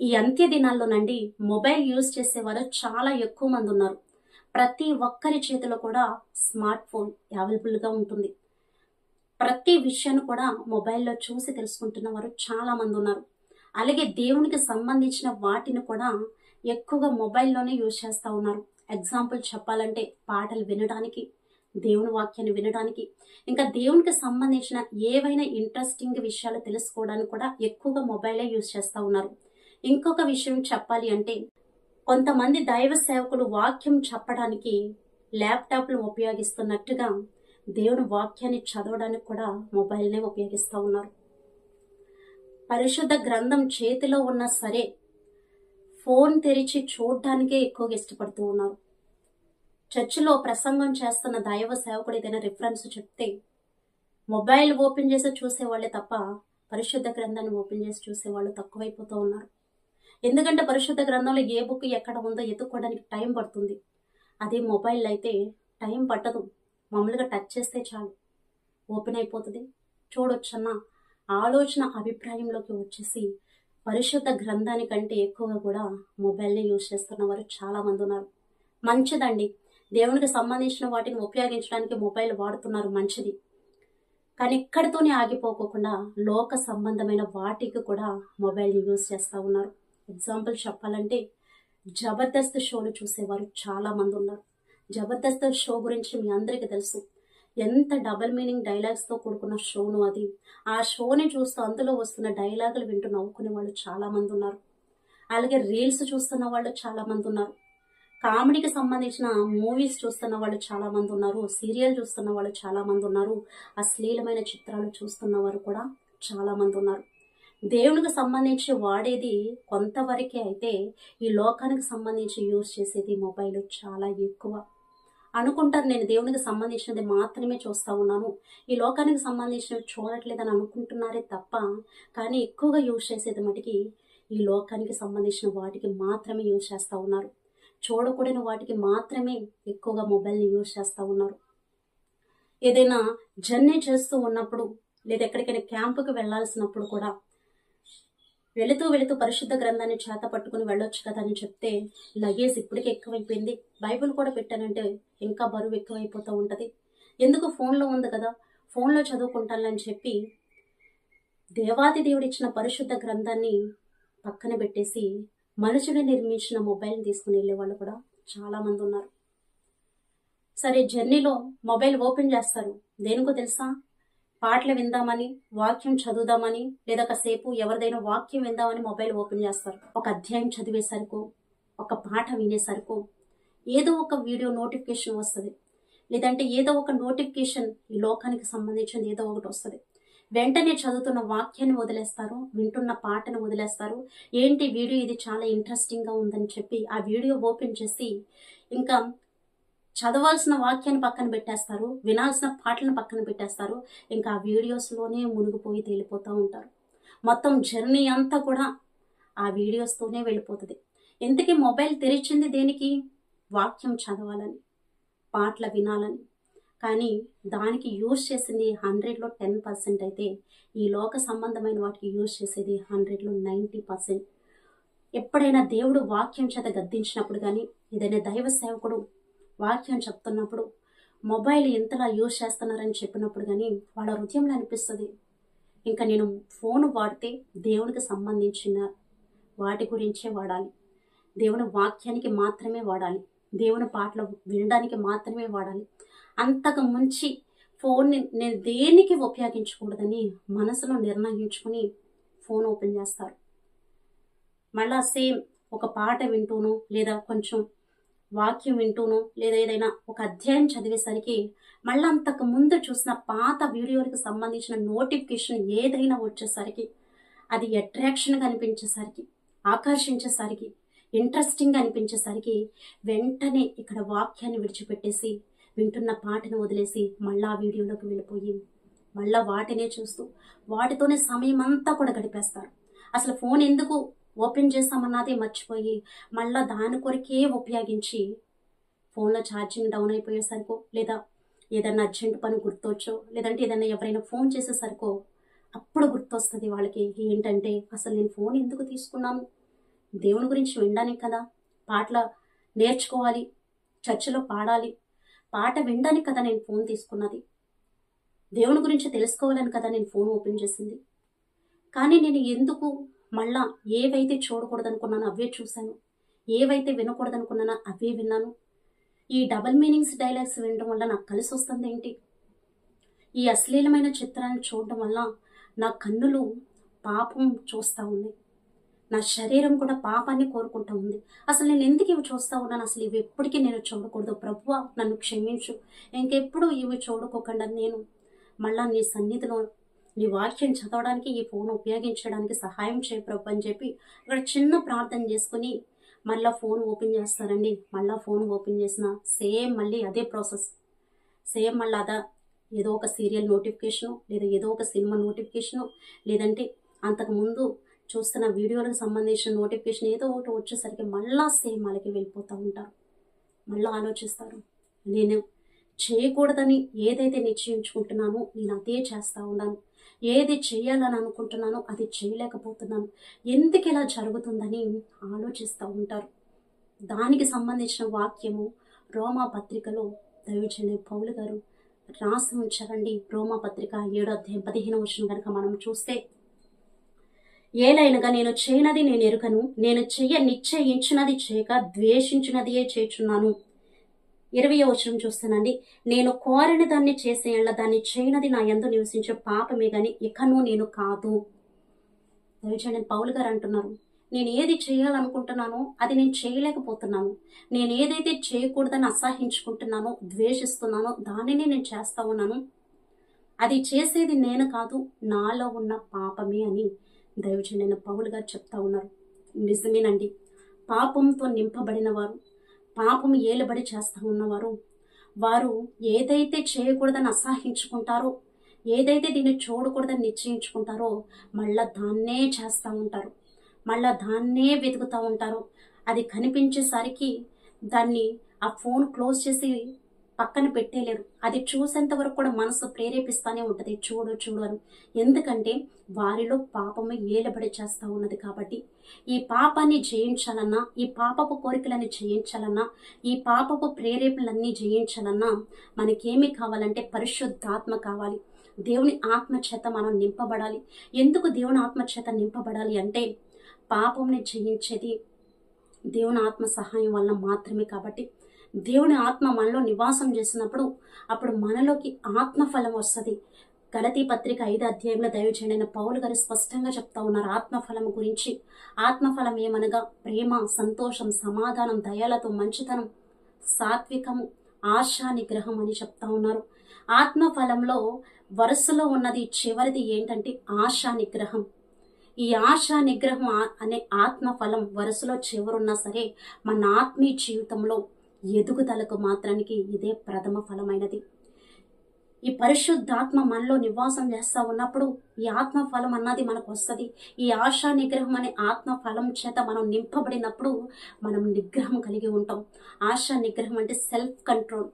ఈ అంత్య దినాల్లోనండి mobile use చేసేవారు చాలా ఎక్కువ మంది ఉన్నారు. ప్రతి ఒక్కరి చేతిలో కూడా స్మార్ట్ ఫోన్ అవైలబుల్గా ఉంటుంది. ప్రతి విషయాన్ని కూడా మొబైల్లో చూసి తెలుసుకుంటున్న వారు చాలా మంది ఉన్నారు. అలాగే దేవునికి సంబంధించిన వాటిని కూడా ఎక్కువగా మొబైల్లోనే యూజ్ చేస్తూ ఉన్నారు. ఎగ్జాంపుల్ చెప్పాలంటే పాటలు వినడానికి దేవుని వాక్యాన్ని వినడానికి ఇంకా దేవునికి సంబంధించిన ఏవైనా ఇంట్రెస్టింగ్ విషయాలు తెలుసుకోవడానికి కూడా ఎక్కువగా మొబైలే యూజ్ చేస్తూ ఉన్నారు. ఇంకొక విషయం చెప్పాలి అంటే కొంతమంది దైవ సేవకులు వాక్యం చెప్పడానికి ల్యాప్టాప్లు ఉపయోగిస్తున్నట్టుగా దేవుని వాక్యాన్ని చదవడానికి కూడా మొబైల్నే ఉపయోగిస్తూ ఉన్నారు. పరిశుద్ధ గ్రంథం చేతిలో ఉన్నా సరే ఫోన్ తెరిచి చూడడానికే ఎక్కువగా ఇష్టపడుతూ ఉన్నారు. చర్చిలో ప్రసంగం చేస్తున్న దైవ సేవకుడు ఏదైనా రిఫరెన్స్ చెప్తే మొబైల్ ఓపెన్ చేసి చూసేవాళ్ళే తప్ప పరిశుద్ధ గ్రంథాన్ని ఓపెన్ చేసి చూసేవాళ్ళు తక్కువైపోతూ ఉన్నారు. ఎందుకంటే పరిశుద్ధ గ్రంథంలో ఏ బుక్ ఎక్కడ ఉందో ఎత్తుక్కోవడానికి టైం పడుతుంది. అదే మొబైల్ అయితే టైం పట్టదు. మామూలుగా టచ్ చేస్తే చాలు. ఓపెన్ అయిపోతుంది. చూడొచ్చన్న ఆలోచన అభిప్రాయంలోకి వచ్చేసి పరిశుద్ధ గ్రంథానికంటే ఎక్కువగా కూడా మొబైల్ని యూజ్ చేస్తున్న వారు చాలామంది ఉన్నారు. మంచిదండి. దేవునికి సంబంధించిన వాటిని ఉపయోగించడానికి మొబైల్ వాడుతున్నారు మంచిది. కానీ ఎక్కడితోనే ఆగిపోకుండా లోక సంబంధమైన వాటికి కూడా మొబైల్ని యూజ్ చేస్తూ ఉన్నారు. ఎగ్జాంపుల్ చెప్పాలంటే జబర్దస్త్ షోలు చూసేవారు చాలా మంది ఉన్నారు. జబర్దస్త్ షో గురించి మీ అందరికీ తెలుసు. ఎంత డబల్ మీనింగ్ డైలాగ్స్తో కూడుకున్న షోను అది. ఆ షోని చూస్తూ అందులో వస్తున్న డైలాగులు వింటూ నవ్వుకునే వాళ్ళు చాలా మంది ఉన్నారు. అలాగే రీల్స్ చూస్తున్న వాళ్ళు చాలా మంది ఉన్నారు. కామెడీకి సంబంధించిన మూవీస్ చూస్తున్న వాళ్ళు చాలా మంది ఉన్నారు. సీరియల్ చూస్తున్న వాళ్ళు చాలా మంది ఉన్నారు. అశ్లీలమైన చిత్రాలు చూస్తున్న వారు కూడా చాలా మంది ఉన్నారు. దేవునికి సంబంధించి వాడేది కొంతవరకే అయితే ఈ లోకానికి సంబంధించి యూజ్ చేసేది మొబైల్ చాలా ఎక్కువ. అనుకుంటారు నేను దేవునికి సంబంధించినది మాత్రమే చూస్తూ ఉన్నాను. ఈ లోకానికి సంబంధించినవి చూడట్లేదని అనుకుంటున్నారే తప్ప కానీ ఎక్కువగా యూజ్ చేసేది మటుకి ఈ లోకానికి సంబంధించిన వాటికి మాత్రమే యూజ్ చేస్తూ ఉన్నారు. చూడకూడని వాటికి మాత్రమే ఎక్కువగా మొబైల్ని యూజ్ చేస్తూ ఉన్నారు. ఏదైనా జర్నీ చేస్తూ ఉన్నప్పుడు లేదా ఎక్కడికైనా క్యాంపుకి వెళ్ళాల్సినప్పుడు కూడా వెళుతూ వెళుతూ పరిశుద్ధ గ్రంథాన్ని చేత పట్టుకుని వెళ్ళొచ్చు కదా అని చెప్తే లగేజ్ ఇప్పటికే ఎక్కువైపోయింది. బైబిల్ కూడా పెట్టానంటే ఇంకా బరువు ఎక్కువైపోతూ ఉంటుంది. ఎందుకు ఫోన్లో ఉంది కదా? ఫోన్లో చదువుకుంటానని చెప్పి దేవాది దేవుడు ఇచ్చిన పరిశుద్ధ గ్రంథాన్ని పక్కన పెట్టేసి మనుషుడు నిర్మించిన మొబైల్ని తీసుకుని వెళ్ళే వాళ్ళు కూడా చాలా మంది ఉన్నారు. సరే జర్నీలో మొబైల్ ఓపెన్ చేస్తారు. దేనికో తెలుసా? పాటలు విందామని వాక్యం చదువుదామని లేదా కాసేపు ఎవరిదైనా వాక్యం విందామని మొబైల్ ఓపెన్ చేస్తారు. ఒక అధ్యాయం చదివేసరికి ఒక పాట వినేసరికి ఏదో ఒక వీడియో నోటిఫికేషన్ వస్తుంది. లేదంటే ఏదో ఒక నోటిఫికేషన్ ఈ లోకానికి సంబంధించింది ఏదో ఒకటి వస్తుంది. వెంటనే చదువుతున్న వాక్యాన్ని వదిలేస్తారు వింటున్న పాటను వదిలేస్తారు. ఏంటి వీడియో? ఇది చాలా ఇంట్రెస్టింగ్గా ఉందని చెప్పి ఆ వీడియో ఓపెన్ చేసి ఇంకా చదవాల్సిన వాక్యాన్ని పక్కన పెట్టేస్తారు వినాల్సిన పాటలను పక్కన పెట్టేస్తారు ఇంకా ఆ వీడియోస్లోనే మునిగిపోయి తేలిపోతూ ఉంటారు. మొత్తం జర్నీ అంతా కూడా ఆ వీడియోస్తోనే వెళ్ళిపోతుంది. ఎందుకే మొబైల్ తెరిచింది దేనికి? వాక్యం చదవాలని పాటలు వినాలని. కానీ దానికి యూజ్ చేసింది హండ్రెడ్లో టెన్ పర్సెంట్ అయితే ఈ లోక సంబంధమైన వాటికి యూజ్ చేసేది హండ్రెడ్లో నైంటీ పర్సెంట్. ఎప్పుడైనా దేవుడు వాక్యం చేత గద్దించినప్పుడు కానీ ఏదైనా దైవ సేవకుడు వాక్యం చెప్తున్నప్పుడు మొబైల్ ఎంతలా యూజ్ చేస్తున్నారని చెప్పినప్పుడు కానీ వాళ్ళ హృదయంలో అనిపిస్తుంది. ఇంకా నేను ఫోన్ వాడితే దేవునికి సంబంధించిన వాటి గురించే వాడాలి. దేవుని వాక్యానికి మాత్రమే వాడాలి. దేవుని పాటలు వినడానికి మాత్రమే వాడాలి. అంతకు ముంచి ఫోన్ని నేను దేనికి ఉపయోగించకూడదని మనసులో నిర్ణయించుకుని ఫోన్ ఓపెన్ చేస్తారు. మళ్ళా సేమ్ ఒక పాట వింటూను లేదా కొంచెం వాక్యం వింటూనో లేదా ఏదైనా ఒక అధ్యాయం చదివేసరికి మళ్ళీ అంతకు ముందు చూసిన పాత వీడియోలకు సంబంధించిన నోటిఫికేషన్ ఏదైనా వచ్చేసరికి అది అట్రాక్షన్గా అనిపించేసరికి ఆకర్షించేసరికి ఇంట్రెస్టింగ్ అనిపించేసరికి వెంటనే ఇక్కడ వాక్యాన్ని విడిచిపెట్టేసి వింటున్న పాటను వదిలేసి మళ్ళా ఆ వీడియోలోకి వెళ్ళిపోయి మళ్ళా వాటినే చూస్తూ వాటితోనే సమయం అంతా కూడా గడిపేస్తారు. అసలు ఫోన్ ఎందుకు ఓపెన్ చేస్తామన్నదే మర్చిపోయి మళ్ళీ దాని కొరకే ఉపయోగించి ఫోన్లో ఛార్జింగ్ డౌన్ అయిపోయేసరికో లేదా ఏదైనా అర్జెంట్ పని గుర్తొచ్చో? లేదంటే ఏదైనా ఎవరైనా ఫోన్ చేసేసరికో అప్పుడు గుర్తొస్తుంది వాళ్ళకి. ఏంటంటే అసలు నేను ఫోన్ ఎందుకు తీసుకున్నాను? దేవుని గురించి వినడానికి కదా. పాటల నేర్చుకోవాలి. చర్చిలో పాడాలి. పాట వినడానికి కదా నేను ఫోన్ తీసుకున్నది. దేవుని గురించి తెలుసుకోవాలని కదా నేను ఫోన్ ఓపెన్ చేసింది. కానీ నేను ఎందుకు మళ్ళా ఏవైతే చూడకూడదనుకున్నానో అవే చూశాను. ఏవైతే వినకూడదనుకున్నానో అవే విన్నాను. ఈ డబల్ మీనింగ్స్ డైలాగ్స్ వినడం వల్ల నాకు కలిసి వస్తుంది ఏంటి? ఈ అశ్లీలమైన చిత్రాన్ని చూడడం వల్ల నా కన్నులు పాపం చూస్తూ ఉన్నాయి. నా శరీరం కూడా పాపాన్ని కోరుకుంటూ ఉంది. అసలు నేను ఎందుకు ఇవి చూస్తూ ఉన్నాను? అసలు ఇవి ఎప్పటికీ నేను చూడకూడదు. ప్రభువ నన్ను క్షమించు. ఇంకెప్పుడు ఇవి చూడకోకుండా నేను మళ్ళా నీ సన్నిధిలో నీ వాక్యం చదవడానికి ఈ ఫోన్ ఉపయోగించడానికి సహాయం చేయ ప్రభు అని చెప్పి ఇక్కడ చిన్న ప్రార్థన చేసుకుని మళ్ళీ ఫోన్ ఓపెన్ చేస్తారండి. మళ్ళీ ఫోన్ ఓపెన్ చేసిన సేమ్ మళ్ళీ అదే ప్రాసెస్. సేమ్ మళ్ళీ అదా ఏదో ఒక సీరియల్ నోటిఫికేషను లేదా ఏదో ఒక సినిమా నోటిఫికేషను లేదంటే అంతకుముందు చూస్తున్న వీడియోలకు సంబంధించిన నోటిఫికేషన్ ఏదో ఒకటి వచ్చేసరికి మళ్ళా సేమ్ అలాగే వెళ్ళిపోతూ ఉంటారు. మళ్ళీ ఆలోచిస్తారు. నేను చేయకూడదని ఏదైతే నిశ్చయించుకుంటున్నానో నేను అదే చేస్తూ ఉన్నాను. ఏది చేయాలని అనుకుంటున్నానో అది చేయలేకపోతున్నాను ఎందుకు ఇలా జరుగుతుందని ఆలోచిస్తూ ఉంటారు. దానికి సంబంధించిన వాక్యము రోమా పత్రికలో దైవజన పౌలు గారు రాసి ఉంచారండి. రోమా పత్రిక ఏడో అధ్యాయం పదిహేను వచ్చిన కనుక మనం చూస్తే ఏలైనగా నేను చేయనది నేను ఎరుకను నేను చెయ్య నిశ్చయించినది చేయక ద్వేషించినదియే చేచున్నాను ఇరవై వచనం చూస్తానండి. నేను కోరిన దాన్ని చేసేళ్ళ దాన్ని చేయనది నా ఎందు నివసించే పాపమే గాని ఇకను నేను కాదు. దయచేయండి పౌలు గారు అంటున్నారు. నేను ఏది చేయాలనుకుంటున్నానో అది నేను చేయలేకపోతున్నాను. నేను ఏదైతే చేయకూడదని అసహించుకుంటున్నానో ద్వేషిస్తున్నానో దానిని నేను చేస్తా ఉన్నాను. అది చేసేది నేను కాదు నాలో ఉన్న పాపమే అని దైవజనైన పౌలు గారు చెప్తా ఉన్నారు. నిజమేనండి. పాపంతో నింపబడిన వారు పాపం ఏలుబడి చేస్తూ ఉన్నవారు. వారు ఏదైతే చేయకూడదని అసహించుకుంటారో ఏదైతే దీన్ని చూడకూడదని నిశ్చయించుకుంటారో మళ్ళా దాన్నే చేస్తూ ఉంటారు. మళ్ళా దాన్నే వెతుకుతూ ఉంటారు. అది కనిపించేసరికి దాన్ని ఆ ఫోన్ క్లోజ్ చేసి పక్కన పెట్టేలేరు అది చూసేంత వరకు కూడా మనసు ప్రేరేపిస్తానే ఉంటుంది. చూడు చూడు అని. ఎందుకంటే వారిలో పాపము ఏలబడి చేస్తూ ఉన్నది కాబట్టి. ఈ పాపాన్ని జయించాలన్నా ఈ పాపపు కోరికలని జయించాలన్నా ఈ పాపపు ప్రేరేపణలన్నీ జయించాలన్నా మనకేమి కావాలంటే పరిశుద్ధాత్మ కావాలి. దేవుని ఆత్మ చేత మనం నింపబడాలి. ఎందుకు దేవుని ఆత్మ చేత నింపబడాలి అంటే పాపంని జయించేది దేవుని ఆత్మ సహాయం వల్ల మాత్రమే కాబట్టి. దేవుని ఆత్మ మనలో నివాసం చేసినప్పుడు అప్పుడు మనలోకి ఆత్మఫలం వస్తుంది. గలతీ పత్రిక ఐదు అధ్యాయంలో దయచేయడైన పౌలు గారు స్పష్టంగా చెప్తా ఉన్నారు. ఆత్మఫలం గురించి. ఆత్మఫలం ఏమనగా ప్రేమ సంతోషం సమాధానం దయాలతో మంచితనం సాత్వికము ఆశా నిగ్రహం అని చెప్తా ఉన్నారు. ఆత్మఫలంలో వరుసలో ఉన్నది చివరిది ఏంటంటే ఆశా నిగ్రహం. ఈ ఆశా నిగ్రహం అనే ఆత్మఫలం వరుసలో చివరున్నా సరే మన ఆత్మీయ జీవితంలో ఎదుగుదలకు మాత్రానికి ఇదే ప్రథమ ఫలమైనది. ఈ పరిశుద్ధాత్మ మనలో నివాసం చేస్తా ఉన్నప్పుడు ఈ ఆత్మ ఫలం అన్నది మనకు వస్తుంది ఈ ఆశా నిగ్రహం అనే ఆత్మ ఫలం చేత మనం నింపబడినప్పుడు మనం నిగ్రహం కలిగి ఉంటాం. ఆశా నిగ్రహం అంటే సెల్ఫ్ కంట్రోల్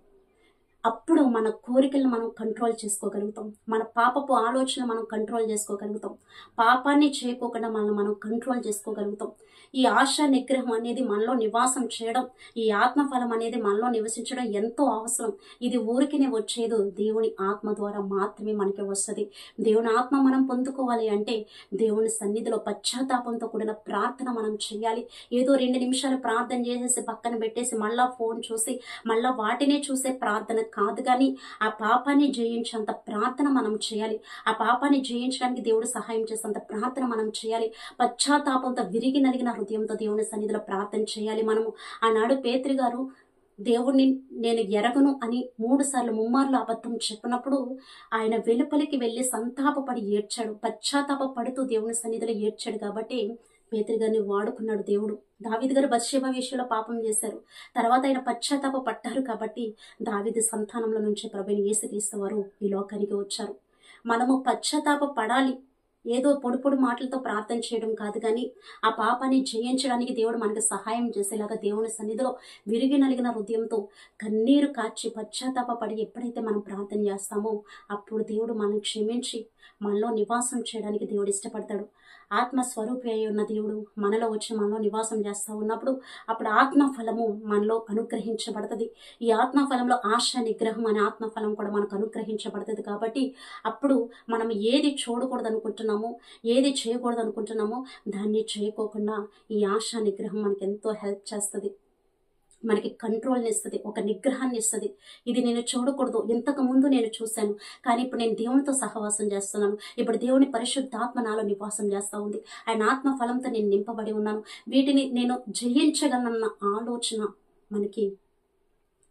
అప్పుడు మన కోరికలను మనం కంట్రోల్ చేసుకోగలుగుతాం. మన పాపపు ఆలోచన మనం కంట్రోల్ చేసుకోగలుగుతాం. పాపాన్ని చేయకోకుండా మనం మనం కంట్రోల్ చేసుకోగలుగుతాం. ఈ ఆశ నిగ్రహం అనేది మనలో నివాసం చేయడం ఈ ఆత్మఫలం అనేది మనలో నివసించడం ఎంతో అవసరం. ఇది ఊరికినే వచ్చేది దేవుని ఆత్మ ద్వారా మాత్రమే మనకి వస్తుంది. దేవుని ఆత్మ మనం పొందుకోవాలి అంటే దేవుని సన్నిధిలో పశ్చాత్తాపంతో కూడిన ప్రార్థన మనం చేయాలి. ఏదో రెండు నిమిషాలు ప్రార్థన చేసేసి పక్కన పెట్టేసి మళ్ళా ఫోన్ చూసి మళ్ళా వాటినే చూసే ప్రార్థన కాదు కానీ ఆ పాపాన్ని జయించేంత ప్రార్థన మనం చేయాలి. ఆ పాపాన్ని జయించడానికి దేవుడు సహాయం చేసేంత ప్రార్థన మనం చేయాలి. పశ్చాత్తాపంతో విరిగి నలిగిన హృదయంతో దేవుని సన్నిధిలో ప్రార్థన చేయాలి మనము. ఆనాడు పేత్రి గారు దేవుణ్ణి నేను ఎరగను అని మూడు సార్లు ముమ్మార్లు అబద్ధం చెప్పినప్పుడు ఆయన వెలుపలికి వెళ్ళి సంతాపపడి ఏడ్చాడు. పశ్చాత్తాప పడుతూ దేవుని సన్నిధిలో ఏడ్చాడు కాబట్టి పేతురు గారిని వాడుకున్నాడు దేవుడు. దావిద్ గారు బత్షేబ విషయంలో పాపం చేశారు. తర్వాత ఆయన పశ్చాత్తాప పట్టారు కాబట్టి దావిది సంతానంలో నుంచి ప్రభుని యేసుక్రీస్తు వారు ఈ లోకానికి వచ్చారు. మనము పశ్చాత్తాప పడాలి. ఏదో పొడి పొడి మాటలతో ప్రార్థన చేయడం కాదు కానీ ఆ పాపాన్ని జయించడానికి దేవుడు మనకు సహాయం చేసేలాగా దేవుని సన్నిధిలో విరిగి నలిగిన హృదయంతో కన్నీరు కాచి పశ్చాత్తాప పడి ఎప్పుడైతే మనం ప్రార్థన చేస్తామో అప్పుడు దేవుడు మనం క్షమించి మనలో నివాసం చేయడానికి దేవుడు ఇష్టపడతాడు. ఆత్మ స్వరూపి అయి ఉన్న దేవుడు మనలో వచ్చి మనలో నివాసం చేస్తూ ఉన్నప్పుడు అప్పుడు ఆత్మ ఫలము మనలో అనుగ్రహించబడుతుంది. ఈ ఆత్మ ఫలంలో ఆశ నిగ్రహం అనే ఆత్మ ఫలం కూడా మనకు అనుగ్రహించబడుతుంది కాబట్టి అప్పుడు మనం ఏది చూడకూడదు అనుకుంటున్నామో ఏది చేయకూడదు అనుకుంటున్నామో దాన్ని చేయకోకుండా ఈ ఆశ నిగ్రహం మనకి ఎంతో హెల్ప్ చేస్తుంది. మనకి కంట్రోల్ని ఇస్తుంది ఒక నిగ్రహాన్ని ఇస్తుంది. ఇది నేను చూడకూడదు. ఇంతకు ముందు నేను చూశాను. కానీ ఇప్పుడు నేను దేవునితో సహవాసం చేస్తున్నాను. ఇప్పుడు దేవుని పరిశుద్ధాత్మ నాలో నివాసం చేస్తూ ఉంది. ఆయన ఆత్మ ఫలంతో నేను నింపబడి ఉన్నాను. వీటిని నేను జయించగలనన్న ఆలోచన మనకి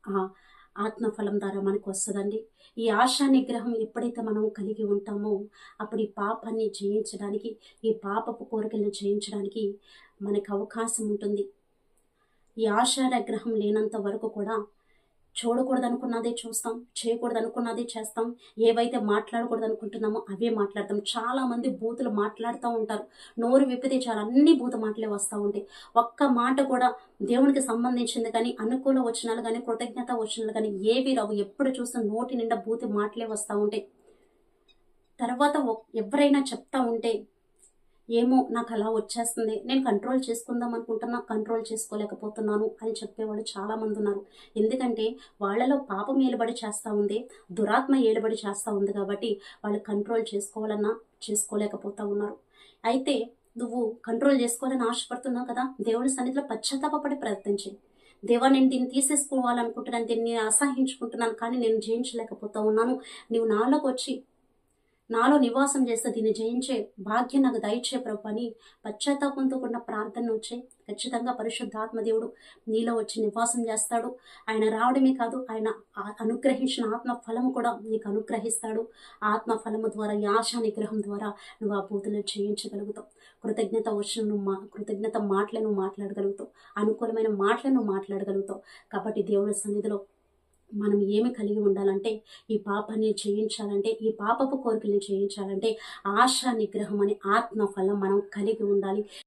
ఆ ఆత్మఫలం ద్వారా మనకు వస్తుందండి ఈ ఆశా నిగ్రహం ఎప్పుడైతే మనం కలిగి ఉంటామో అప్పుడు ఈ పాపాన్ని జయించడానికి ఈ పాపపు కోరికలను జయించడానికి మనకు అవకాశం ఉంటుంది. ఈ ఆశా నిగ్రహం లేనంత వరకు కూడా చూడకూడదు అనుకున్నదే చూస్తాం చేయకూడదు అనుకున్నదే చేస్తాం ఏవైతే మాట్లాడకూడదు అనుకుంటున్నామో అవే మాట్లాడతాం. చాలా మంది బూతులు మాట్లాడుతూ ఉంటారు. నోరు విప్పితే చాలా అన్ని బూత మాటలే వస్తూ ఉంటాయి. ఒక్క మాట కూడా దేవునికి సంబంధించింది కానీ అనుకూల వచనాలు కానీ కృతజ్ఞత వచనాలు కానీ ఏవి రావు. ఎప్పుడు చూసినా నోటి నిండా బూతి మాటలే వస్తూ ఉంటాయి. తర్వాత ఎవరైనా చెప్తా ఉంటే ఏమో నాకు అలా వచ్చేస్తుంది. నేను కంట్రోల్ చేసుకుందాం అనుకుంటున్నా కంట్రోల్ చేసుకోలేకపోతున్నాను అని చెప్పేవాళ్ళు చాలామంది ఉన్నారు. ఎందుకంటే వాళ్ళలో పాపం ఏలుబడి చేస్తూ ఉంది దురాత్మ ఏలుబడి చేస్తూ ఉంది కాబట్టి వాళ్ళు కంట్రోల్ చేసుకోవాలన్నా చేసుకోలేకపోతూ ఉన్నారు. అయితే నువ్వు కంట్రోల్ చేసుకోవాలని ఆశపడుతున్నావు కదా దేవుడి సన్నిధిలో పశ్చాత్తాపడి ప్రయత్నించి దేవా నేను దీన్ని తీసేసుకోవాలనుకుంటున్నాను దీన్ని అసహించుకుంటున్నాను కానీ నేను జయించలేకపోతా ఉన్నాను. నువ్వు నాలోకి వచ్చి నాలో నివాసం చేస్తే దీన్ని జయించే భాగ్యం నాకు దయచే ప్రభు అని పశ్చాత్తాపంతో కూడిన ప్రార్థన వచ్చే ఖచ్చితంగా పరిశుద్ధాత్మ దేవుడు నీలో వచ్చి నివాసం చేస్తాడు. ఆయన రావడమే కాదు ఆయన అనుగ్రహించిన ఆత్మ ఫలము కూడా నీకు అనుగ్రహిస్తాడు. ఆత్మ ఫలము ద్వారా యాశ నిగ్రహం ద్వారా నువ్వు ఆ బూతులను జయించగలుగుతావు. కృతజ్ఞత వచ్చిన నువ్వు మా కృతజ్ఞత మాటలను మాట్లాడగలుగుతావు. అనుకూలమైన మాటలను మాట్లాడగలుగుతావు. కాబట్టి దేవుని సన్నిధిలో మనం ఏమి కలిగి ఉండాలంటే ఈ పాపాన్ని జయించాలంటే ఈ పాపపు కోరికలను జయించాలంటే ఆశా నిగ్రహం అనే ఆత్మ ఫలం మనం కలిగి ఉండాలి.